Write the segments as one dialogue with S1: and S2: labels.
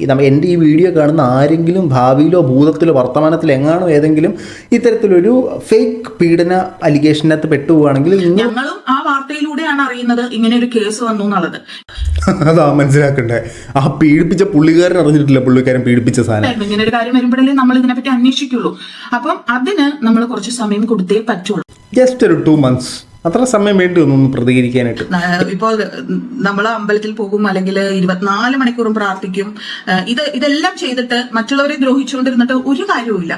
S1: ഈ നമ്മ എന്റെ ഈ വീഡിയോ കാണുന്ന ആരെങ്കിലും ഭാവിയിലോ ഭൂതത്തിലോ വർത്തമാനത്തിലോ എങ്ങാണോ ഏതെങ്കിലും ഇത്തരത്തിലൊരു ഫേക്ക് പീഡന അലിഗേഷനകത്ത് പെട്ടുപോവാണെങ്കിൽ
S2: ഞങ്ങളും ആ വാർത്തയിലൂടെയാണ് അറിയുന്നത് ഇങ്ങനെ ഒരു കേസ് വന്നു എന്നുള്ളത്.
S1: അതാ മനസ്സിലാക്കണ്ടേ. ആ പീഡിപ്പിച്ച പുള്ളിക്കാരൻ അറിഞ്ഞിട്ടില്ല പുള്ളിക്കാരൻ പീഡിപ്പിച്ച സാധനം.
S2: ഇങ്ങനെ ഒരു കാര്യം വരുമ്പോഴല്ലേ നമ്മൾ ഇതിനെപ്പറ്റി അന്വേഷിക്കുള്ളൂ. അപ്പം അതിന് നമ്മൾ കുറച്ച് സമയം കൊടുത്തേ പറ്റുള്ളൂ.
S1: ജസ്റ്റ് ഒരു ടു മന്ത്സ് അത്ര സമയം വേണ്ടി വന്നു ഒന്ന് പ്രതികരിക്കാനായിട്ട്.
S2: ഇപ്പോൾ ഇപ്പോ നമ്മൾ അമ്പലത്തിൽ പോകും അല്ലെങ്കിൽ ഇരുപത്തിനാല് മണിക്കൂറും പ്രാർത്ഥിക്കും. ഇത് ഇതെല്ലാം ചെയ്തിട്ട് മറ്റുള്ളവരെ ദ്രോഹിച്ചുകൊണ്ടിരുന്നിട്ട് ഒരു കാര്യവുമില്ല.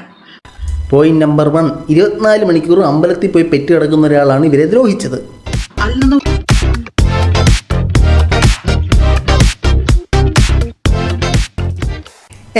S1: പോയിന്റ് നമ്പർ വൺ ഇരുപത്തിനാല് മണിക്കൂർ അമ്പലത്തിൽ പോയി പെറ്റ് കിടക്കുന്ന ഒരാളാണ് ഇവരെ ദ്രോഹിച്ചത്.
S2: അതിൽ നിന്നും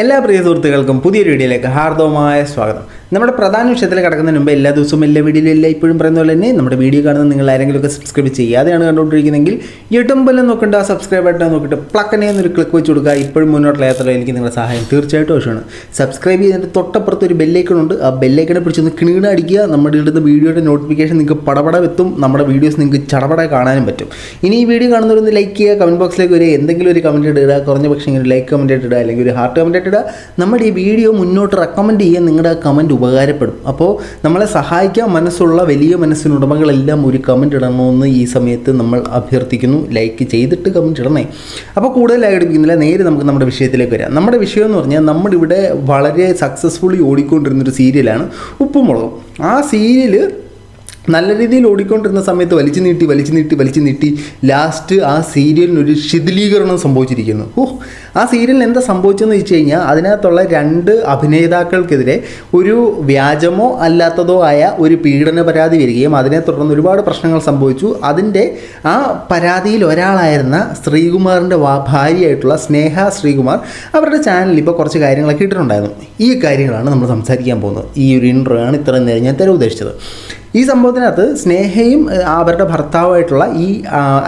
S1: എല്ലാ പ്രിയ സുഹൃത്തുക്കൾക്കും പുതിയൊരു വീഡിയോയിലേക്ക് ഹാർദവമായ സ്വാഗതം. നമ്മുടെ പ്രധാന വിഷയത്തിൽ കിടക്കുന്നതിന് മുമ്പ് എല്ലാ ദിവസവും എല്ലാ വീഡിയോയിലും എല്ലാ ഇപ്പോഴും പറയുന്ന പോലെ തന്നെ നമ്മുടെ വീഡിയോ കാണുന്ന നിങ്ങൾ ആരെങ്കിലും ഒക്കെ സബ്സ്ക്രൈബ് ചെയ്യാതെയാണ് കണ്ടുകൊണ്ടിരിക്കുന്നതെങ്കിൽ യൂട്യൂബിലും നോക്കേണ്ട ആ സബ്സ്ക്രൈബ് ബട്ടൺ നോക്കിയിട്ട് പ്ലക്കനെ എന്നൊരു ക്ലിക്ക് വെച്ച് കൊടുക്കുക. ഇപ്പോഴും മുന്നോട്ടുള്ള എനിക്ക് നിങ്ങളുടെ സഹായം തീർച്ചയായിട്ടും ആവശ്യമാണ്. സബ്സ്ക്രൈബ് ചെയ്തിട്ട് തൊട്ടപ്പുറത്ത് ഒരു ബെല്ലൈക്കൺ ഉണ്ട്. ആ ബെല്ലൈക്കണെ പിടിച്ചൊന്ന് കിണീണ അടിക്കുക. നമ്മുടെ ഇടുന്ന വീഡിയോയുടെ നോട്ടിഫിക്കേഷൻ നിങ്ങൾക്ക് പടപട എത്തും. നമ്മുടെ വീഡിയോസ് നിങ്ങൾക്ക് ചടപട കാണാനും പറ്റും. ഇനി ഈ വീഡിയോ കാണുന്നവരൊന്ന് ലൈക്ക് ചെയ്യുക. കമന്റ് ബോക്സിലേക്ക് വരിക. എന്തെങ്കിലും ഒരു കമന്റ് ഇടുക. കുറഞ്ഞ പക്ഷേ ഒരു ലൈക്ക് കമന്റ് ഇടുക. അല്ലെങ്കിൽ ഒരു ഹാർട്ട് കമന്റ് ഇടുക. നമ്മുടെ ഈ വീഡിയോ മുന്നോട്ട് റെക്കമെൻഡ് ചെയ്യാൻ നിങ്ങളുടെ കമന്റ് ഉപകാരപ്പെടും. അപ്പോൾ നമ്മളെ സഹായിക്കാൻ മനസ്സുള്ള വലിയ മനസ്സിനുടമകളെല്ലാം ഒരു കമന്റ് ഇടണമെന്ന് ഈ സമയത്ത് നമ്മൾ അഭ്യർത്ഥിക്കുന്നു. ലൈക്ക് ചെയ്തിട്ട് കമന്റ് ഇടണേ. അപ്പോൾ കൂടുതൽ ലൈക്ക് നേരെ നമുക്ക് നമ്മുടെ വിഷയത്തിലേക്ക് വരാം. നമ്മുടെ വിഷയം എന്ന് പറഞ്ഞാൽ നമ്മുടെ ഇവിടെ വളരെ സക്സസ്ഫുള്ളി ഓടിക്കൊണ്ടിരുന്നൊരു സീരിയലാണ് ഉപ്പും മുളകും ആ സീരിയൽ നല്ല രീതിയിൽ ഓടിക്കൊണ്ടിരുന്ന സമയത്ത് വലിച്ചു നീട്ടി വലിച്ചു നീട്ടി വലിച്ചു നീട്ടി ലാസ്റ്റ് ആ സീരിയലിനൊരു ശിഥിലീകരണം സംഭവിച്ചിരിക്കുന്നു. ഓ ആ സീരിയലിന് എന്താ സംഭവിച്ചതെന്ന് വെച്ച് കഴിഞ്ഞാൽ അതിനകത്തുള്ള രണ്ട് അഭിനേതാക്കൾക്കെതിരെ ഒരു വ്യാജമോ അല്ലാത്തതോ ആയ ഒരു പീഡന പരാതി വരികയും അതിനെ തുടർന്ന് ഒരുപാട് പ്രശ്നങ്ങൾ സംഭവിച്ചു. അതിന്റെ ആ പരാതിയിൽ ഒരാളായിരുന്ന ശ്രീകുമാറിന്റെ ഭാര്യയായിട്ടുള്ള സ്നേഹ ശ്രീകുമാർ അവരുടെ ചാനലിൽ ഇപ്പോൾ കുറച്ച് കാര്യങ്ങളൊക്കെ ഇട്ടിട്ടുണ്ടായിരുന്നു. ഈ കാര്യങ്ങളാണ് നമ്മൾ സംസാരിക്കാൻ പോകുന്നത്. ഈ ഒരു ഇൻട്രോ ആണ് ഇത്രയും നേരം ഞാൻ തരാൻ ഉദ്ദേശിച്ചത് ഈ സംഭവത്തിനകത്ത് സ്നേഹയും അവരുടെ ഭർത്താവായിട്ടുള്ള ഈ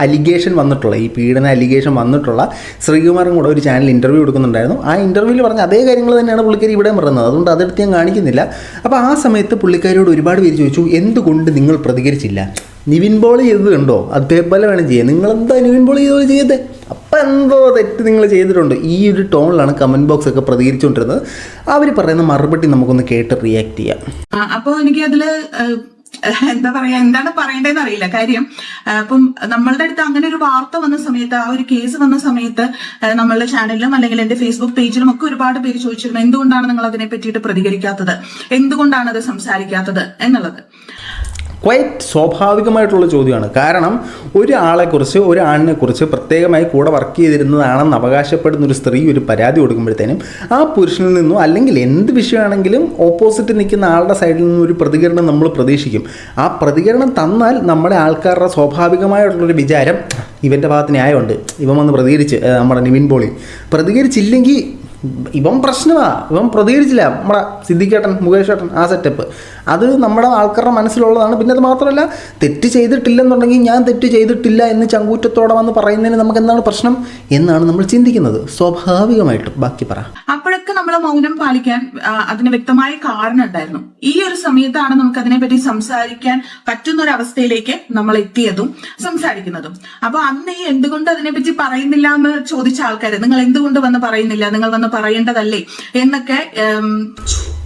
S1: അലിഗേഷൻ വന്നിട്ടുള്ള ഈ പീഡന അലിഗേഷൻ വന്നിട്ടുള്ള ശ്രീകുമാറും കൂടെ ഒരു ചാനൽ ഇന്റർവ്യൂ കൊടുക്കുന്നുണ്ടായിരുന്നു. ആ ഇന്റർവ്യൂവിൽ പറഞ്ഞ അതേ കാര്യങ്ങൾ തന്നെയാണ് പുള്ളിക്കാരി ഇവിടെ പറയുന്നത് അതുകൊണ്ട് അതെടുത്ത് ഞാൻ കാണിക്കുന്നില്ല. അപ്പോൾ ആ സമയത്ത് പുള്ളിക്കാരിയോട് ഒരുപാട് പേര് ചോദിച്ചു എന്തുകൊണ്ട് നിങ്ങൾ പ്രതികരിച്ചില്ല? നിവിൻ ബോൾ ചെയ്തത് കണ്ടോ? അതേപോലെ വേണം ചെയ്യാൻ നിങ്ങളെന്താ നിവിൻ ബോൾ ചെയ്തോ ചെയ്തത്? അപ്പം എന്തോ തെറ്റ് നിങ്ങൾ ചെയ്തിട്ടുണ്ട്. ഈ ഒരു ടോണിലാണ് കമന്റ് ബോക്സ് ഒക്കെ പ്രതികരിച്ചുകൊണ്ടിരുന്നത്. അവർ പറയുന്ന മറുപടി നമുക്കൊന്ന് കേട്ട് റിയാക്ട് ചെയ്യാം.
S2: അപ്പോൾ അപ്പൊ എനിക്ക് ഏഹ്, എന്താ പറയാ എന്താണ് പറയേണ്ടതെന്ന് അറിയില്ല. കാര്യം അപ്പം നമ്മളുടെ അടുത്ത് അങ്ങനെ ഒരു വാർത്ത വന്ന സമയത്ത് ആ ഒരു കേസ് വന്ന സമയത്ത് നമ്മളുടെ ചാനലിലും അല്ലെങ്കിൽ എന്റെ ഫേസ്ബുക്ക് പേജിലും ഒക്കെ ഒരുപാട് പേര് ചോദിച്ചിരുന്നു എന്തുകൊണ്ടാണ് നിങ്ങൾ അതിനെ പറ്റിയിട്ട് പ്രതികരിക്കാത്തത്? എന്തുകൊണ്ടാണ് അത് സംസാരിക്കാത്തത്? എന്നുള്ളത്.
S1: ക്വൈറ്റ് സ്വാഭാവികമായിട്ടുള്ള ചോദ്യമാണ്. കാരണം ഒരാളെക്കുറിച്ച് ഒരു ആണിനെക്കുറിച്ച് പ്രത്യേകമായി കൂടെ വർക്ക് ചെയ്തിരുന്നതാണെന്ന് അവകാശപ്പെടുന്ന ഒരു സ്ത്രീ ഒരു പരാതി കൊടുക്കുമ്പോഴത്തേനും ആ പുരുഷനിൽ നിന്നോ അല്ലെങ്കിൽ എന്ത് വിഷയമാണെങ്കിലും ഓപ്പോസിറ്റ് നിൽക്കുന്ന ആളുടെ സൈഡിൽ നിന്നും ഒരു പ്രതികരണം നമ്മൾ പ്രതീക്ഷിക്കും. ആ പ്രതികരണം തന്നാൽ നമ്മുടെ ആൾക്കാരുടെ സ്വാഭാവികമായിട്ടുള്ളൊരു വിചാരം ഇവന്റെ ഭാഗത്ത് ന്യായമുണ്ട്. ഇവൻ വന്ന് പ്രതികരിച്ച് നമ്മുടെ നിവിൻ പോളി പ്രതികരിച്ചില്ലെങ്കിൽ ഇവൻ പ്രശ്നമാ ഇവൻ പ്രതികരിച്ചില്ല. നമ്മുടെ സിദ്ധിക്കേട്ടൻ മുകേഷ് ഏട്ടൻ ആ സെറ്റപ്പ് അത് നമ്മുടെ ആൾക്കാരുടെ മനസ്സിലുള്ളതാണ്. പിന്നെ അത് മാത്രമല്ല തെറ്റ് ചെയ്തിട്ടില്ലെന്നുണ്ടെങ്കിൽ ഞാൻ തെറ്റ് ചെയ്തിട്ടില്ല എന്ന് ചങ്കൂറ്റത്തോടെ വന്ന് പറയുന്നതിന് നമുക്ക് എന്താണ് പ്രശ്നം? എന്നാണ് നമ്മൾ ചിന്തിക്കുന്നത്. സ്വാഭാവികമായിട്ടും. ബാക്കി പറ.
S2: അപ്പോഴൊക്കെ നമ്മൾ മൗനം പാലിക്കാൻ അതിന് വ്യക്തമായ കാരണം ഉണ്ടായിരുന്നു. ഈ ഒരു സമയത്താണ് നമുക്ക് അതിനെപ്പറ്റി സംസാരിക്കാൻ പറ്റുന്ന ഒരു അവസ്ഥയിലേക്ക് നമ്മൾ എത്തിയതും സംസാരിക്കുന്നതും. അപ്പൊ അന്ന് എന്തുകൊണ്ട് അതിനെപ്പറ്റി പറയുന്നില്ല എന്ന് ചോദിച്ച ആൾക്കാർ നിങ്ങൾ എന്തുകൊണ്ട് വന്ന് പറയുന്നില്ല? നിങ്ങൾ വന്ന് പറയേണ്ടതല്ലേ എന്നൊക്കെ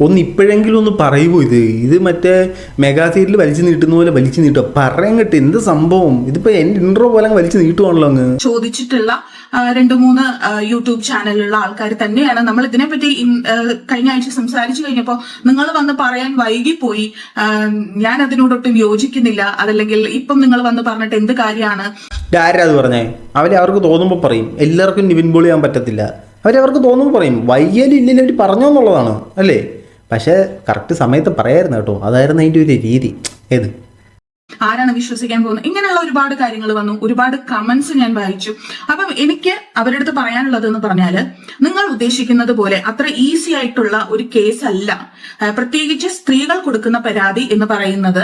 S1: ഒന്ന് ഇപ്പോഴെങ്കിലും ഒന്ന് പറയുമോ ഇത്? ഇത് മറ്റേ മെഗാ സീരിയൽ വലിച്ചു നീട്ടുന്ന പോലെ വലിച്ചു നീട്ടുക പറയാൻ കിട്ടും എന്ത് സംഭവം? ഇതിപ്പോ എന്റെ ഇൻട്രോ പോലെ അങ്ങ് വലിച്ചു നീട്ടുവാണല്ലോ അങ്ങ്.
S2: ചോദിച്ചിട്ടുള്ള രണ്ടു മൂന്ന് യൂട്യൂബ് ചാനലിലുള്ള ആൾക്കാർ തന്നെയാണ്. നമ്മൾ ഇതിനെ പറ്റി ആ, കഴിഞ്ഞ ആഴ്ച സംസാരിച്ചു കഴിഞ്ഞപ്പോൾ നിങ്ങൾ വന്ന് പറയാൻ വൈകിപ്പോയി. ഞാൻ അതിനോടൊട്ടും യോജിക്കുന്നില്ല. അതല്ലെങ്കിൽ ഇപ്പം നിങ്ങൾ വന്ന് പറഞ്ഞിട്ട് എന്ത് കാര്യമാണ്?
S1: ആരാ അത് പറഞ്ഞേ? അവരെ അവർക്ക് തോന്നുമ്പോൾ പറയും. എല്ലാവർക്കും നിവിൻ പോളിയാൻ പറ്റത്തില്ല. അവരവർക്ക് തോന്നുമ്പോൾ പറയും വയ്യാലും ഇല്ലെങ്കിൽ അവർ പറഞ്ഞോ എന്നുള്ളതാണ് അല്ലേ? പക്ഷേ കറക്റ്റ് സമയത്ത് പറയായിരുന്നു കേട്ടോ. അതായിരുന്നു അതിന്റെ ഒരു രീതി. ഏത്?
S2: ആരാണ് വിശ്വസിക്കാൻ പോകുന്നത്? ഇങ്ങനെയുള്ള ഒരുപാട് കാര്യങ്ങൾ വന്നു. ഒരുപാട് കമന്റ്സ് ഞാൻ വായിച്ചു. അപ്പം എനിക്ക് അവരുടെ അടുത്ത് പറയാനുള്ളത് എന്ന് പറഞ്ഞാൽ നിങ്ങൾ ഉദ്ദേശിക്കുന്നത് പോലെ അത്ര ഈസി ആയിട്ടുള്ള ഒരു കേസ് അല്ല. പ്രത്യേകിച്ച് സ്ത്രീകൾ കൊടുക്കുന്ന പരാതി എന്ന് പറയുന്നത്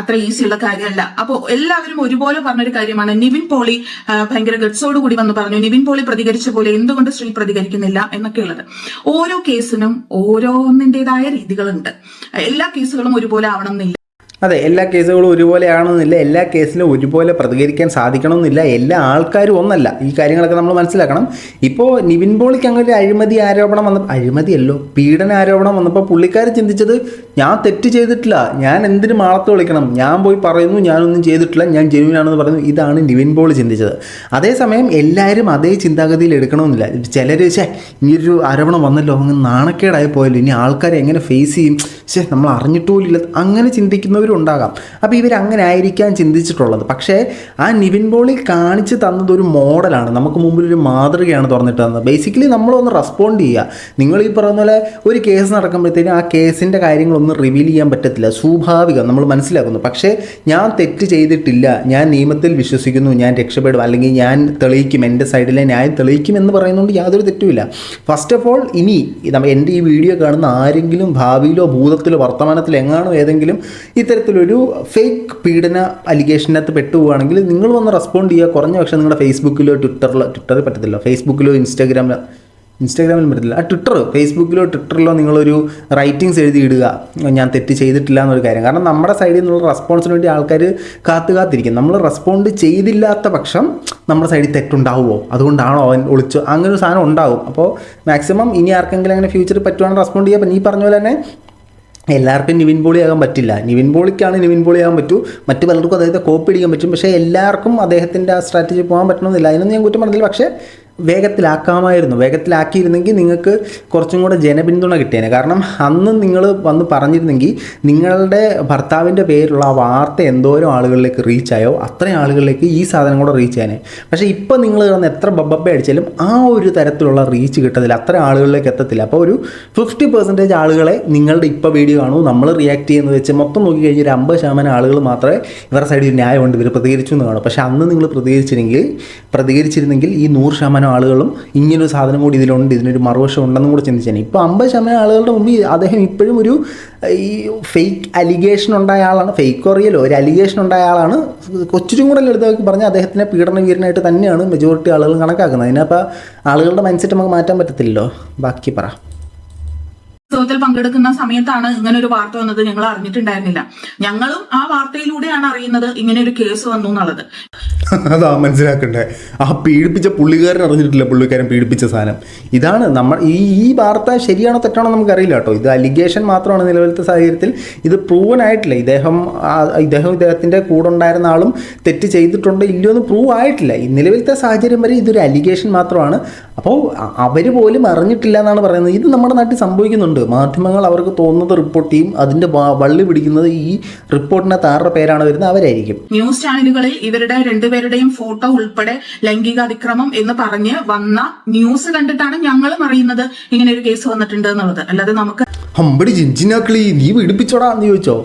S2: അത്ര ഈസി ഉള്ള കാര്യമല്ല. അപ്പോൾ എല്ലാവരും ഒരുപോലെ പറഞ്ഞൊരു കാര്യമാണ്. നിവിൻ പോളി ഭയങ്കര ഗഡ്സോട് കൂടി വന്ന് പറഞ്ഞു നിവിൻ പോളി പ്രതികരിച്ച പോലെ എന്തുകൊണ്ട് സ്ത്രീ പ്രതികരിക്കുന്നില്ല? എന്നൊക്കെ ഉള്ളത് ഓരോ കേസിനും ഓരോന്നിന്റെതായ രീതികളുണ്ട്. എല്ലാ കേസുകളും ഒരുപോലെ ആവണം എന്നില്ല.
S1: അതെ എല്ലാ കേസുകളും ഒരുപോലെയാണെന്നില്ല എല്ലാ കേസിലും ഒരുപോലെ പ്രതികരിക്കാൻ സാധിക്കണമെന്നില്ല എല്ലാ ആൾക്കാരും ഒന്നല്ല. ഈ കാര്യങ്ങളൊക്കെ നമ്മൾ മനസ്സിലാക്കണം. ഇപ്പോൾ നിവിൻ പോളിക്ക് അങ്ങനെ ഒരു അഴിമതി ആരോപണം വന്ന അഴിമതിയല്ലോ പീഡന ആരോപണം വന്നപ്പോൾ പുള്ളിക്കാർ ചിന്തിച്ചത് ഞാൻ തെറ്റ് ചെയ്തിട്ടില്ല. ഞാൻ എന്തിനു മാളത്ത് വിളിക്കണം? ഞാൻ പോയി പറയുന്നു ഞാനൊന്നും ചെയ്തിട്ടില്ല. ഞാൻ ജെനുവിനാണെന്ന് പറയുന്നു. ഇതാണ് നിവിൻ പോൾ ചിന്തിച്ചത്. അതേസമയം എല്ലാവരും അതേ ചിന്താഗതിയിൽ എടുക്കണമെന്നില്ല. ചിലർ ശേ ഇനിയൊരു ആരോപണം വന്നല്ലോ അങ്ങ് നാണക്കേടായി പോയല്ലോ. ഇനി ആൾക്കാരെ എങ്ങനെ ഫേസ് ചെയ്യും? ശേ നമ്മൾ അറിഞ്ഞിട്ടുമില്ല അങ്ങനെ ചിന്തിക്കുന്നവരും ഉണ്ടാകാം അപ്പോൾ ഇവർ അങ്ങനെ ആയിരിക്കാൻ ചിന്തിച്ചിട്ടുള്ളത്. പക്ഷേ ആ നിവിൻ പോളി കാണിച്ച് തന്നത് ഒരു മോഡലാണ്. നമുക്ക് മുമ്പിൽ ഒരു മാതൃകയാണ് തുറന്നിട്ട് തന്നത്. ബേസിക്കലി നമ്മളൊന്ന് റെസ്പോണ്ട് ചെയ്യുക. നിങ്ങൾ ഈ പറയുന്ന പോലെ ഒരു കേസ് നടക്കുമ്പോഴത്തേനും ആ കേസിന്റെ കാര്യങ്ങളൊന്നും റിവീൽ ചെയ്യാൻ പറ്റത്തില്ല. സ്വാഭാവികം. നമ്മൾ മനസ്സിലാക്കുന്നു. പക്ഷേ ഞാൻ തെറ്റ് ചെയ്തിട്ടില്ല. ഞാൻ നിയമത്തിൽ വിശ്വസിക്കുന്നു. ഞാൻ രക്ഷപ്പെടും. അല്ലെങ്കിൽ ഞാൻ തെളിയിക്കും. എന്റെ സൈഡിലെ ന്യായം തെളിയിക്കും എന്ന് പറയുന്നതുകൊണ്ട് യാതൊരു തെറ്റുമില്ല. ഫസ്റ്റ് ഓഫ് ഓൾ ഇനി എന്റെ ഈ വീഡിയോ കാണുന്ന ആരെങ്കിലും ഭാവിയിലോ ഭൂതത്തിലോ വർത്തമാനത്തിലോ എങ്ങാണോ ഏതെങ്കിലും ഇത്തരത്തിലൊരു ഫേക്ക് പീഡന അലിഗേഷനകത്ത് പെട്ടുപോവുകയാണെങ്കിൽ നിങ്ങൾ വന്ന് റെസ്പോണ്ട് ചെയ്യുക. കുറഞ്ഞ പക്ഷേ നിങ്ങളുടെ ഫേസ്ബുക്കിലോ ട്വിറ്ററിലോ ട്വിറ്ററിൽ പറ്റത്തില്ല. ഫേസ്ബുക്കിലോ ഇൻസ്റ്റാഗ്രാമിലോ ഇൻസ്റ്റാഗ്രാമിലും പറ്റത്തില്ല. ആ ട്വിറ്റർ ഫേസ്ബുക്കിലോ ട്വിറ്ററിലോ നിങ്ങളൊരു റൈറ്റിങ്സ് എഴുതി ഇടുക. ഞാൻ തെറ്റ് ചെയ്തിട്ടില്ല എന്നൊരു കാര്യം. കാരണം നമ്മുടെ സൈഡിൽ നിന്നുള്ള റെസ്പോൺസിന് വേണ്ടി ആൾക്കാർ കാത്തു കാത്തിരിക്കും. നമ്മൾ റെസ്പോണ്ട് ചെയ്തില്ലാത്ത പക്ഷം നമ്മുടെ സൈഡിൽ തെറ്റുണ്ടാവുമോ? അതുകൊണ്ടാണോ അവൻ ഒളിച്ചു അങ്ങനെ ഒരു സാധനം ഉണ്ടാവും. അപ്പോൾ മാക്സിമം ഇനി ആർക്കെങ്കിലും അങ്ങനെ ഫ്യൂച്ചറിൽ പറ്റുവാണെങ്കിൽ റെസ്പോണ്ട് ചെയ്യുക അപ്പം നീ പറഞ്ഞ പോലെ തന്നെ എല്ലാവർക്കും നിവിൻ പോളി ആകാൻ പറ്റില്ല. നിവിൻ പോളിക്കാണ് നിവിൻ പോളി ആകാൻ പറ്റൂ. മറ്റു പലർക്കും അദ്ദേഹത്തെ കോപ്പി അടിക്കാൻ പറ്റും. പക്ഷേ എല്ലാവർക്കും അദ്ദേഹത്തിന്റെ ആ സ്ട്രാറ്റജി പോകാൻ പറ്റണമെന്നില്ല. അതിനൊന്നും ഞാൻ കുറ്റം പറഞ്ഞില്ല. പക്ഷേ വേഗത്തിലാക്കാമായിരുന്നു. വേഗത്തിലാക്കിയിരുന്നെങ്കിൽ നിങ്ങൾക്ക് കുറച്ചും കൂടെ ജനപിന്തുണ കിട്ടിയേനെ. കാരണം അന്ന് നിങ്ങൾ വന്ന് പറഞ്ഞിരുന്നെങ്കിൽ നിങ്ങളുടെ ഭർത്താവിന്റെ പേരിലുള്ള ആ വാർത്ത എന്തോരം ആളുകളിലേക്ക് റീച്ച് ആയോ അത്രയും ആളുകളിലേക്ക് ഈ സാധനം കൂടെ റീച്ച് ചെയ്യാനേ. പക്ഷേ ഇപ്പോൾ നിങ്ങൾ കിടന്ന് എത്ര ബബ്ബപ്പ അടിച്ചാലും ആ ഒരു തരത്തിലുള്ള റീച്ച് കിട്ടത്തില്ല. അത്ര ആളുകളിലേക്ക് എത്തത്തില്ല. അപ്പോൾ ഒരു ഫിഫ്റ്റി പെർസെന്റേജ് ആളുകളെ നിങ്ങളുടെ ഇപ്പോൾ വീഡിയോ കാണൂ നമ്മൾ റിയാക്ട് ചെയ്യുന്നത് വെച്ച് മൊത്തം നോക്കി കഴിഞ്ഞാൽ ഒരു അമ്പത് ശതമാനം ആളുകൾ മാത്രമേ ഇവരുടെ സൈഡിൽ ന്യായമുണ്ട്. ഇവർ പ്രതികരിച്ചു എന്ന് കാണും. പക്ഷേ അന്ന് നിങ്ങൾ പ്രതികരിച്ചിരുന്നെങ്കിൽ പ്രതികരിച്ചിരുന്നെങ്കിൽ ഈ നൂറ് ശതമാനം ആളുകളും ഇങ്ങനൊരു സാധനം കൂടി ഇതിലുണ്ട് ഇതിനൊരു മറുവശം ഉണ്ടെന്നും കൂടെ ചിന്തിച്ചാൽ ഇപ്പോൾ അമ്പത് ശതമാനം ആളുകളുടെ മുമ്പിൽ അദ്ദേഹം ഇപ്പോഴും ഒരു ഈ ഫേക്ക് അലിഗേഷൻ ഉണ്ടായ ആളാണ്. ഫേക്ക് അറിയലോ ഒരു അലിഗേഷൻ ഉണ്ടായ ആളാണ്. കൊച്ചിനും കൂടെ എടുത്തവർക്ക് പറഞ്ഞാൽ അദ്ദേഹത്തിനെ പീഡന വീരനായിട്ട് തന്നെയാണ് മെജോറിറ്റി ആളുകൾ കണക്കാക്കുന്നത്. അതിനപ്പോൾ ആളുകളുടെ മൈൻഡ് സെറ്റ് നമുക്ക് മാറ്റാൻ പറ്റത്തില്ലല്ലോ. ബാക്കി പറ.
S2: ഉത്സവത്തിൽ പങ്കെടുക്കുന്ന സമയത്താണ് ഇങ്ങനെ ഒരു വാർത്ത വന്നത്. ഞങ്ങൾ അറിഞ്ഞിട്ടുണ്ടായിരുന്നില്ല. ഞങ്ങളും ആ വാർത്തയിലൂടെയാണ് അറിയുന്നത് ഇങ്ങനെ ഒരു കേസ് വന്നു എന്നുള്ളത്.
S1: അതാ മനസ്സിലാക്കണ്ടേ. ആ പീഡിപ്പിച്ച പുള്ളിക്കാരൻ അറിഞ്ഞിട്ടില്ല പുള്ളിക്കാരൻ പീഡിപ്പിച്ച സാധനം. ഇതാണ് നമ്മൾ ഈ ഈ വാർത്ത ശരിയാണോ തെറ്റാണോ നമുക്കറിയില്ല കേട്ടോ. ഇത് അലിഗേഷൻ മാത്രമാണ് നിലവിലത്തെ സാഹചര്യത്തിൽ. ഇത് പ്രൂവൻ ആയിട്ടില്ല. ഇദ്ദേഹം ഇദ്ദേഹം ഇദ്ദേഹത്തിന്റെ കൂടെ ഉണ്ടായിരുന്ന ആളും തെറ്റ് ചെയ്തിട്ടുണ്ട് ഇല്ലയോ എന്ന് പ്രൂവ് ആയിട്ടില്ല. ഈ നിലവിലത്തെ സാഹചര്യം വരെ ഇതൊരു അലിഗേഷൻ മാത്രമാണ്. അപ്പോൾ അവർ പോലും അറിഞ്ഞിട്ടില്ല എന്നാണ് പറയുന്നത്. ഇത് നമ്മുടെ നാട്ടിൽ സംഭവിക്കുന്നുണ്ട്. മാധ്യമങ്ങൾ അവർക്ക് തോന്നുന്നത് റിപ്പോർട്ട് ചെയ്യും. അതിന്റെ വള്ളി പിടിക്കുന്നത് ഈ റിപ്പോർട്ടിനകത്ത് ആരുടെ പേരാണ് വരുന്നത്? അവരായിരിക്കും.
S2: ന്യൂസ് ചാനലുകളിൽ ഇവരുടെ രണ്ടുപേരുടെയും ഫോട്ടോ ഉൾപ്പെടെ ലൈംഗിക അതിക്രമം എന്ന് പറഞ്ഞ് വന്ന ന്യൂസ് കണ്ടിട്ടാണ് ഞങ്ങളും അറിയുന്നത് ഇങ്ങനെ ഒരു കേസ് വന്നിട്ടുണ്ട് എന്നുള്ളത്. അല്ലാതെ നമുക്ക്
S1: ജിഞ്ചിനാക്കളി നീ പിടിപ്പിച്ചോടാ എന്ന് ചോദിച്ചോ?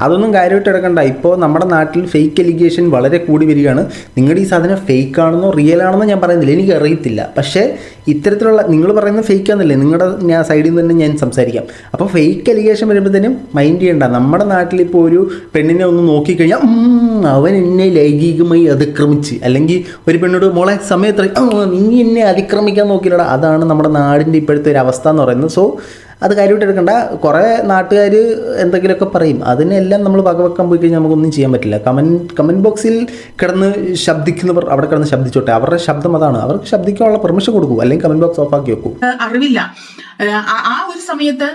S1: അതൊന്നും കാര്യമായിട്ട് എടുക്കണ്ട. ഇപ്പോൾ നമ്മുടെ നാട്ടിൽ ഫേക്ക് എലിഗേഷൻ വളരെ കൂടി വരികയാണ്. നിങ്ങളുടെ ഈ സാധനം ഫേക്ക് ആണെന്നോ റിയൽ ആണെന്നോ ഞാൻ പറയുന്നില്ല. എനിക്ക് അറിയത്തില്ല. പക്ഷേ ഇത്തരത്തിലുള്ള നിങ്ങൾ പറയുന്നത് ഫേക്ക് ആണെന്നല്ലേ? നിങ്ങളുടെ ഞാൻ സൈഡിൽ നിന്ന് തന്നെ ഞാൻ സംസാരിക്കാം. അപ്പോൾ ഫേക്ക് എലിഗേഷൻ വരുമ്പോഴത്തേനും മൈൻഡ് ചെയ്യണ്ട. നമ്മുടെ നാട്ടിൽ ഇപ്പോൾ ഒരു പെണ്ണിനെ ഒന്ന് നോക്കിക്കഴിഞ്ഞാൽ "ഉം, അവൻ എന്നെ ലൈംഗികമായി അതിക്രമിച്ച്. അല്ലെങ്കിൽ ഒരു പെണ്ണോട് മോളെ സമയത്ത് നീ എന്നെ അതിക്രമിക്കാൻ നോക്കിയില്ലടാ അതാണ് നമ്മുടെ നാടിന്റെ ഇപ്പോഴത്തെ ഒരു അവസ്ഥ എന്ന് പറയുന്നത്. സോ അത് കാര്യമായിട്ട് എടുക്കണ്ട. കുറേ നാട്ടുകാർ എന്തെങ്കിലുമൊക്കെ പറയും. അതിനെല്ലാം നമ്മൾ വകവെക്കാൻ പോയി കഴിഞ്ഞാൽ നമുക്കൊന്നും ചെയ്യാൻ പറ്റില്ല. കമന്റ് കമന്റ് ബോക്സിൽ കിടന്ന് ശബ്ദിക്കുന്നവർ അവിടെ കിടന്ന് ശബ്ദിച്ചോട്ടെ. അവരുടെ ശബ്ദം അതാണ്. അവർക്ക് ശബ്ദിക്കാനുള്ള പെർമിഷൻ കൊടുക്കൂ. അല്ലെങ്കിൽ കമന്റ് ബോക്സ് ഓഫാക്കി വെക്കൂ.
S2: ഏഹ് അറിവില്ല. ആ ഒരു സമയത്ത്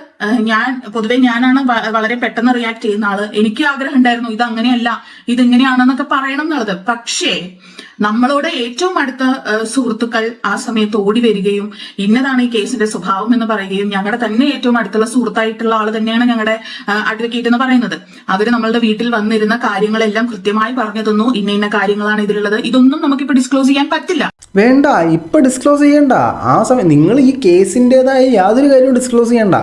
S2: ഞാൻ പൊതുവെ ഞാനാണ് വളരെ പെട്ടെന്ന് റിയാക്ട് ചെയ്യുന്ന ആൾ. എനിക്ക് ആഗ്രഹം ഉണ്ടായിരുന്നു ഇത് അങ്ങനെയല്ല ഇത് എങ്ങനെയാണെന്നൊക്കെ പറയണം എന്നുള്ളത്. പക്ഷേ നമ്മളോട് ഏറ്റവും അടുത്ത സുഹൃത്തുക്കൾ ആ സമയത്ത് ഓടി വരികയും ഇന്നതാണ് ഈ കേസിന്റെ സ്വഭാവം എന്ന് പറയുകയും ഞങ്ങളുടെ തന്നെ ഏറ്റവും അടുത്തുള്ള സുഹൃത്തായിട്ടുള്ള ആൾ തന്നെയാണ് ഞങ്ങളുടെ അഡ്വക്കേറ്റ് എന്ന് പറയുന്നത്. അവർ നമ്മളുടെ വീട്ടിൽ വന്നിരുന്ന കാര്യങ്ങളെല്ലാം കൃത്യമായി പറഞ്ഞു തന്നു. ഇന്ന ഇന്ന കാര്യങ്ങളാണ് ഇതിലുള്ളത്. ഇതൊന്നും നമുക്കിപ്പോ ഡിസ്ക്ലോസ് ചെയ്യാൻ പറ്റില്ല.
S1: വേണ്ട ഇപ്പൊ ഡിസ്ക്ലോസ് ചെയ്യണ്ട. ആ സമയം നിങ്ങൾ ഈ കേസിന്റെതായ യാതൊരു കാര്യവും ഡിസ്ക്ലോസ് ചെയ്യണ്ട.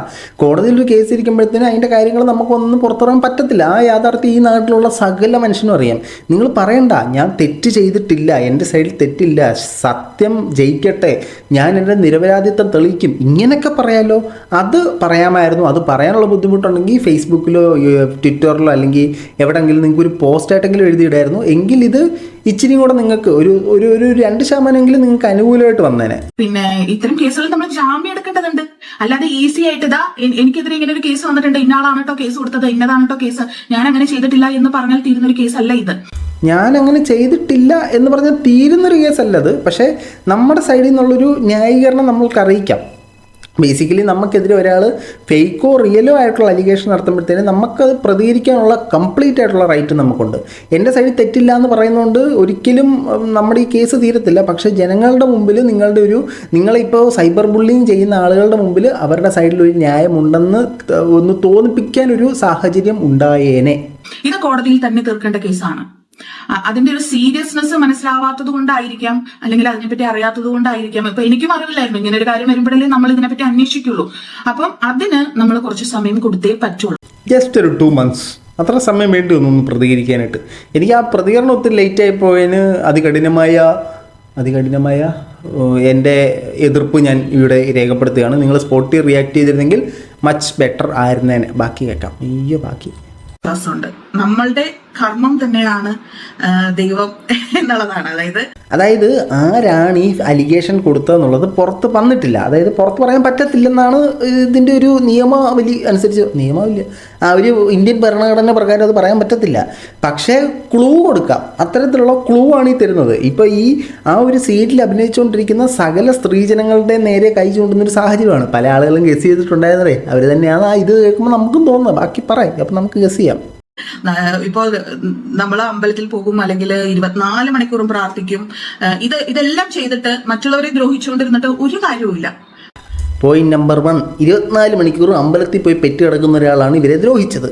S1: കോടതിയിൽ ഒരു കേസ് ഇരിക്കുമ്പോഴത്തേനും അതിന്റെ കാര്യങ്ങൾ നമുക്കൊന്നും പുറത്തിറങ്ങാൻ പറ്റത്തില്ല. ആ യാഥാർത്ഥ്യം ഈ നാട്ടിലുള്ള സകല മനുഷ്യനും അറിയാം. നിങ്ങൾ പറയണ്ട ഞാൻ തെറ്റ് ചെയ്തിട്ടില്ല എന്റെ സൈഡിൽ തെറ്റില്ല സത്യം ജയിക്കട്ടെ ഞാൻ എന്റെ നിരപരാധിത്വം തെളിയിക്കും ഇങ്ങനെയൊക്കെ പറയാലോ? അത് പറയാമായിരുന്നു അത് പറയാനുള്ള ബുദ്ധിമുട്ടുണ്ടെങ്കിൽ ഫേസ്ബുക്കിലോ ട്വിറ്ററിലോ അല്ലെങ്കിൽ എവിടെയെങ്കിലും നിങ്ങൾക്ക് ഒരു പോസ്റ്റായിട്ടെങ്കിലും എഴുതിയിടായിരുന്നു എങ്കിൽ ഇത് ഇച്ചിരി കൂടെ നിങ്ങൾക്ക് ഒരു ഒരു ഒരു രണ്ട് ശതമാനമെങ്കിലും നിങ്ങൾക്ക് അനുകൂലമായിട്ട് വന്നേനെ.
S2: പിന്നെ ഇത്തരം കേസുകൾ നമ്മൾ ജാമ്യം എടുക്കേണ്ടതുണ്ട്. അല്ലാതെ ഈസി ആയിട്ട് ഇതാ എനിക്കെതിരെ ഇങ്ങനെ ഒരു കേസ് വന്നിട്ടുണ്ട്. ഇന്നാളാണ് കേട്ടോ കേസ് കൊടുത്തത് ഇന്നതാണ് കേട്ടോ കേസ്. ഞാൻ അങ്ങനെ ചെയ്തിട്ടില്ല എന്ന് പറഞ്ഞാൽ തീരുന്ന ഒരു കേസല്ല ഇത്.
S1: ഞാൻ അങ്ങനെ ചെയ്തിട്ടില്ല എന്ന് പറഞ്ഞാൽ തീരുന്നൊരു കേസല്ലത് പക്ഷേ നമ്മുടെ സൈഡിൽ നിന്നുള്ളൊരു ന്യായീകരണം നമ്മൾക്ക് അറിയിക്കാം. ബേസിക്കലി നമുക്കെതിരെ ഒരാൾ ഫേക്കോ റിയലോ ആയിട്ടുള്ള അലിഗേഷൻ നടത്തുമ്പോഴത്തേനും നമുക്കത് പ്രതികരിക്കാനുള്ള കംപ്ലീറ്റ് ആയിട്ടുള്ള റൈറ്റ് നമുക്കുണ്ട്. എന്റെ സൈഡിൽ തെറ്റില്ല എന്ന് പറയുന്നതുകൊണ്ട് ഒരിക്കലും നമ്മുടെ ഈ കേസ് തീരത്തില്ല. പക്ഷേ ജനങ്ങളുടെ മുമ്പിൽ നിങ്ങളുടെ ഒരു നിങ്ങളിപ്പോൾ സൈബർ ബുള്ളിങ് ചെയ്യുന്ന ആളുകളുടെ മുമ്പിൽ അവരുടെ സൈഡിൽ ഒരു ന്യായമുണ്ടെന്ന് ഒന്ന് തോന്നിപ്പിക്കാൻ ഒരു സാഹചര്യം ഉണ്ടായേനെ.
S2: ഇത് കോടതിയിൽ തന്നെ തീർക്കേണ്ട കേസാണ് അതിന്റെ ഒരു സീരിയസ്നെസ് മനസ്സിലാവാത്തത് കൊണ്ടായിരിക്കാം അല്ലെങ്കിൽ അതിനെപ്പറ്റി അറിയാത്തത് കൊണ്ടായിരിക്കാം. ഇപ്പൊ എനിക്കും അറിവില്ലായിരുന്നു ഇങ്ങനെ ഒരു കാര്യം വരുമ്പോഴല്ലേ നമ്മൾ ഇതിനെപ്പറ്റി അന്വേഷിക്കുള്ളൂ. അപ്പം അതിന് നമ്മൾ കുറച്ച് സമയം കൊടുത്തേ പറ്റുള്ളൂ.
S1: ജസ്റ്റ് ഒരു ടു മന്ത്സ് അത്ര സമയം വേണ്ടി വന്നു ഒന്ന് പ്രതികരിക്കാനായിട്ട്. എനിക്ക് ആ പ്രതികരണം ഒത്തിരി ലേറ്റ് ആയി പോയതിന് അതികഠിനമായ അതികഠിനമായ എന്റെ എതിർപ്പ് ഞാൻ ഇവിടെ രേഖപ്പെടുത്തുകയാണ്. നിങ്ങൾ സ്പോട്ടിൽ റിയാക്ട് ചെയ്തിരുന്നെങ്കിൽ മച്ച് ബെറ്റർ ആയിരുന്നേനെ. ബാക്കി കേൾക്കാം. അയ്യോ ബാക്കി.
S2: നമ്മളുടെ കർമ്മം തന്നെയാണ് ദൈവം എന്നുള്ളതാണ്. അതായത്
S1: അതായത് ആരാണ് ഈ അലിഗേഷൻ കൊടുത്തതെന്നുള്ളത് പുറത്ത് വന്നിട്ടില്ല. അതായത് പുറത്ത് പറയാൻ പറ്റത്തില്ലെന്നാണ് ഇതിന്റെ ഒരു നിയമാവലി അനുസരിച്ച്. നിയമാവലി? ആ ഒരു ഇന്ത്യൻ ഭരണഘടന പ്രകാരം അത് പറയാൻ പറ്റത്തില്ല. പക്ഷേ ക്ലൂ കൊടുക്കാം. അത്തരത്തിലുള്ള ക്ലൂ ആണ് ഈ തരുന്നത്. ഇപ്പോൾ ഈ ആ ഒരു സീറ്റിൽ അഭിനയിച്ചുകൊണ്ടിരിക്കുന്ന സകല സ്ത്രീജനങ്ങളുടെ നേരെ കൈ ചൂണ്ടുന്ന ഒരു സാഹചര്യമാണ്. പല ആളുകളും ഗസ് ചെയ്തിട്ടുണ്ടായിരുന്നേ അവർ തന്നെയാണ് ആ ഇത് കേൾക്കുമ്പോൾ നമുക്കും തോന്നുന്നത്. ബാക്കി പറയാം. അപ്പം നമുക്ക് ഗസ് ചെയ്യാം.
S2: ഇപ്പോൾ നമ്മൾ അമ്പലത്തിൽ പോകും അല്ലെങ്കിൽ ഇരുപത്തിനാല് മണിക്കൂറും പ്രാർത്ഥിക്കും. ഇത് ഇതെല്ലാം ചെയ്തിട്ട് മറ്റുള്ളവരെ ദ്രോഹിച്ചുകൊണ്ടിരുന്നിട്ട് ഒരു കാര്യവുമില്ല.
S1: പോയിന്റ് നമ്പർ വൺ ഇരുപത്തിനാല് മണിക്കൂർ അമ്പലത്തിൽ പോയി പെറ്റ് കിടക്കുന്ന ഒരാളാണ് ഇവരെ ദ്രോഹിച്ചത്.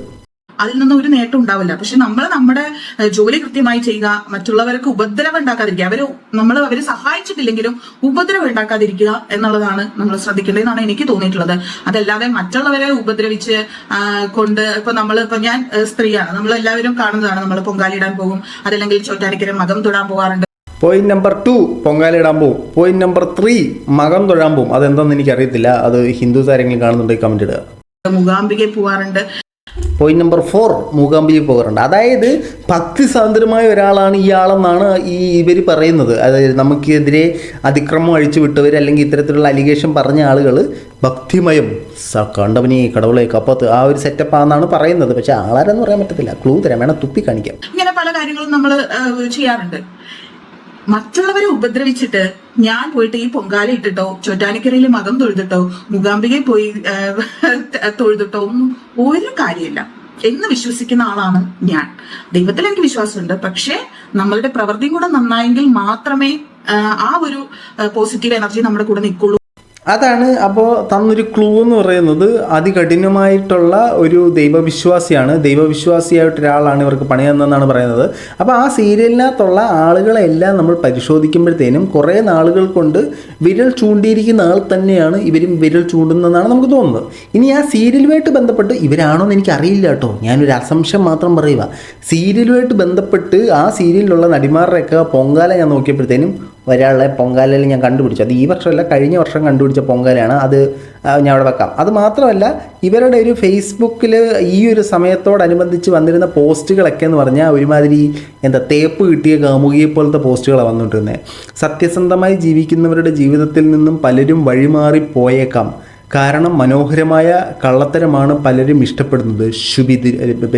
S2: അതിൽ നിന്ന് ഒരു നേട്ടം ഉണ്ടാവില്ല. പക്ഷെ നമ്മൾ നമ്മുടെ ജോലി കൃത്യമായി ചെയ്യുക മറ്റുള്ളവർക്ക് ഉപദ്രവം ഉണ്ടാക്കാതിരിക്കുക അവർ നമ്മൾ അവരെ സഹായിച്ചിട്ടില്ലെങ്കിലും ഉപദ്രവം ഉണ്ടാക്കാതിരിക്കുക എന്നുള്ളതാണ് നമ്മൾ ശ്രദ്ധിക്കേണ്ടതെന്നാണ് എനിക്ക് തോന്നിയിട്ടുള്ളത്. അതല്ലാതെ മറ്റുള്ളവരെ ഉപദ്രവിച്ച് കൊണ്ട് ഇപ്പൊ നമ്മൾ ഇപ്പൊ ഞാൻ സ്ത്രീയാണ്. നമ്മൾ എല്ലാവരും കാണുന്നതാണ് നമ്മൾ പൊങ്കാലിടാൻ പോകും. അതല്ലെങ്കിൽ ചോറ്റാനിക്കര മകം തൊടാൻ പോകാറുണ്ട്.
S1: പോയിന്റ് നമ്പർ ടു പൊങ്കാലിടാൻ പോവും പോയിന്റ് നമ്പർ ത്രീ മകം തൊഴാൻ പോവും അതെന്താണെന്ന് എനിക്കറിയത്തില്ല. അത് ഹിന്ദുസ് ആരെങ്കിലും കാണുന്നുണ്ടെങ്കിൽ കമന്റ് ഇടുക.
S2: മുഖാംബികെ പോവാറുണ്ട്.
S1: പോയിന്റ് നമ്പർ ഫോർ മൂകാംബിയിൽ പോകാറുണ്ട് അതായത് ഭക്തി സാന്ദ്രമായ ഒരാളാണ് ഇയാളെന്നാണ് ഈ ഇവർ പറയുന്നത്. അതായത് നമുക്കെതിരെ അതിക്രമം അഴിച്ചു വിട്ടവർ അല്ലെങ്കിൽ ഇത്തരത്തിലുള്ള അലിഗേഷൻ പറഞ്ഞ ആളുകൾ ഭക്തിമയം കണ്ടവനെ കടവുളെ കപ്പത്ത് ആ ഒരു സെറ്റപ്പ് ആണെന്നാണ് പറയുന്നത്. പക്ഷെ ആളാരെന്ന് പറയാൻ പറ്റത്തില്ല. ക്ലൂ തരാം. വേണം തുപ്പി കാണിക്കാം.
S2: ഇങ്ങനെ പല കാര്യങ്ങളും നമ്മൾ ചെയ്യാറുണ്ട്. മറ്റുള്ളവരെ ഉപദ്രവിച്ചിട്ട് ഞാൻ പോയിട്ട് ഈ പൊങ്കാല ഇട്ടിട്ടോ ചോറ്റാനിക്കരയിൽ മകം തൊഴുതിട്ടോ മൂകാംബികയിൽ പോയി തൊഴുതിട്ടോ ഒന്നും ഒരു കാര്യമില്ല. എന്ന് വിശ്വസിക്കുന്ന ആളാണ് ഞാൻ. ദൈവത്തിൽ എനിക്ക് വിശ്വാസമുണ്ട്. പക്ഷേ നമ്മളുടെ പ്രവൃത്തിയും കൂടെ നന്നായെങ്കിൽ മാത്രമേ ആ ഒരു പോസിറ്റീവ് എനർജി നമ്മുടെ കൂടെ നിൽക്കുള്ളൂ.
S1: അതാണ് അപ്പോൾ തന്നൊരു ക്ലൂ എന്ന് പറയുന്നത് അതികഠിനമായിട്ടുള്ള ഒരു ദൈവവിശ്വാസിയാണ്. ദൈവവിശ്വാസിയായിട്ട് ഒരാളാണ് ഇവർക്ക് പണി തന്നെന്നാണ് പറയുന്നത്. അപ്പോൾ ആ സീരിയലിനകത്തുള്ള ആളുകളെല്ലാം നമ്മൾ പരിശോധിക്കുമ്പോഴത്തേനും കുറേ നാളുകൾ കൊണ്ട് വിരൽ ചൂണ്ടിയിരിക്കുന്ന ആൾ തന്നെയാണ് ഇവരും വിരൽ ചൂണ്ടുന്നതെന്നാണ് നമുക്ക് തോന്നുന്നത്. ഇനി ആ സീരിയലുമായിട്ട് ബന്ധപ്പെട്ട് ഇവരാണോ എന്ന് എനിക്ക് അറിയില്ല കേട്ടോ. ഞാനൊരു അസംശം മാത്രം പറയുക സീരിയലുമായിട്ട് ബന്ധപ്പെട്ട് ആ സീരിയലിലുള്ള നടിമാരുടെയൊക്കെ പൊങ്കാല ഞാൻ നോക്കിയപ്പോഴത്തേനും ഒരാളെ പൊങ്കാലയിൽ ഞാൻ കണ്ടുപിടിച്ചു. അത് ഈ വർഷമല്ല കഴിഞ്ഞ വർഷം കണ്ടുപിടിച്ച പൊങ്കാലയാണ്. അത് ഞാൻ അവിടെ വെക്കാം. അത് മാത്രമല്ല ഇവരുടെ ഒരു ഫേസ്ബുക്കിൽ ഈ ഒരു സമയത്തോടനുബന്ധിച്ച് വന്നിരുന്ന പോസ്റ്റുകളൊക്കെ എന്ന് പറഞ്ഞാൽ ഒരുമാതിരി എന്താ തേപ്പ് കിട്ടിയ കാമുകിയെ പോലത്തെ പോസ്റ്റുകളാണ് വന്നിട്ടിരുന്നത്. സത്യസന്ധമായി ജീവിക്കുന്നവരുടെ ജീവിതത്തിൽ നിന്നും പലരും വഴിമാറി പോയേക്കാം കാരണം മനോഹരമായ കള്ളത്തരമാണ് പലരും ഇഷ്ടപ്പെടുന്നത്. ശുഭിദി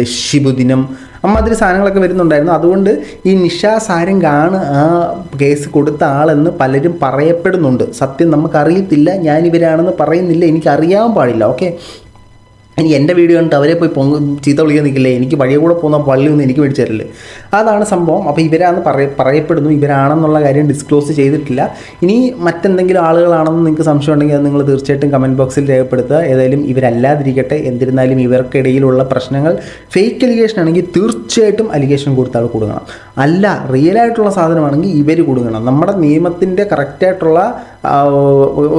S1: ശിബുദിനം. അമ്മാതിരി സാധനങ്ങളൊക്കെ വരുന്നുണ്ടായിരുന്നു. അതുകൊണ്ട് ഈ നിഷ സാരംഗാണ് ആ കേസ് കൊടുത്ത ആളെന്ന് പലരും പറയപ്പെടുന്നുണ്ട്. സത്യം നമുക്കറിയത്തില്ല. ഞാൻ ഇവരാണെന്ന് പറയുന്നില്ല. എനിക്കറിയാൻ പാടില്ല. ഓക്കെ? ഇനി എന്റെ വീഡിയോ കണ്ടിട്ട് അവരെ പോയി പൊങ്ങ ചീത്ത വിളിക്കാൻ നിൽക്കില്ലേ? എനിക്ക് വഴിയെ കൂടെ പോകുന്ന പള്ളി ഒന്നും എനിക്ക് മേടിച്ചു തരില്ലേ അതാണ് സംഭവം. അപ്പോൾ ഇവരാണെന്ന് പറയ പറയപ്പെടുന്നു. ഇവരാണെന്നുള്ള കാര്യം ഡിസ്ക്ലോസ് ചെയ്തിട്ടില്ല. ഇനി മറ്റെന്തെങ്കിലും ആളുകളാണെന്ന് നിങ്ങൾക്ക് സംശയം ഉണ്ടെങ്കിൽ അത് നിങ്ങൾ തീർച്ചയായിട്ടും കമന്റ് ബോക്സിൽ രേഖപ്പെടുത്തുക. ഏതായാലും ഇവരല്ലാതിരിക്കട്ടെ. എന്നിരുന്നാലും ഇവർക്കിടയിലുള്ള പ്രശ്നങ്ങൾ ഫേക്ക് അലിഗേഷൻ ആണെങ്കിൽ തീർച്ചയായിട്ടും അലിഗേഷൻ കൊടുത്ത കൊടുക്കണം. അല്ല റിയൽ ആയിട്ടുള്ള സാധനമാണെങ്കിൽ ഇവർ കൊടുക്കണം. നമ്മുടെ നിയമത്തിന്റെ കറക്റ്റായിട്ടുള്ള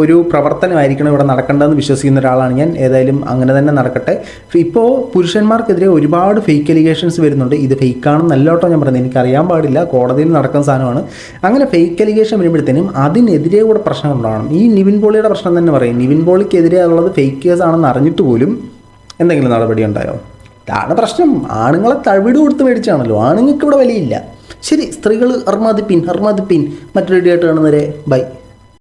S1: ഒരു പ്രവർത്തനമായിരിക്കണം ഇവിടെ നടക്കേണ്ടതെന്ന് വിശ്വസിക്കുന്ന ഒരാളാണ് ഞാൻ. ഏതായാലും അങ്ങനെ തന്നെ നടക്കട്ടെ. ഇപ്പോൾ പുരുഷന്മാർക്കെതിരെ ഒരുപാട് ഫേക്ക് അലിഗേഷൻസ് വരുന്നുണ്ട്. ഇത് ഫേക്കാണെന്ന് കേട്ടോ ഞാൻ പറയുന്നത് എനിക്കറിയാൻ പാടില്ല. കോടതിയിൽ നടക്കുന്ന സാധനമാണ്. അങ്ങനെ ഫേക്ക് അലിഗേഷൻ വരുമ്പോഴത്തേനും അതിനെതിരെ കൂടെ പ്രശ്നം ഉണ്ടാവണം. ഈ നിവിൻ പോളിയുടെ പ്രശ്നം തന്നെ പറയും. നിവിൻ പോളിക്കെതിരെ ഉള്ളത് ഫേക്ക് കേസ് ആണെന്ന് അറിഞ്ഞിട്ട് പോലും എന്തെങ്കിലും നടപടി ഉണ്ടായോ? ഇതാണ് പ്രശ്നം. ആണുങ്ങളെ തവിട് കൊടുത്ത് മേടിച്ചാണല്ലോ. ആണുങ്ങൾക്ക് ഇവിടെ വിലയില്ല. ശരി സ്ത്രീകൾ അർമാദിപ്പിൻ അർമാദിപ്പിൻ മറ്റൊരു ഡേറ്റ് കാണുന്നവരെ ബൈ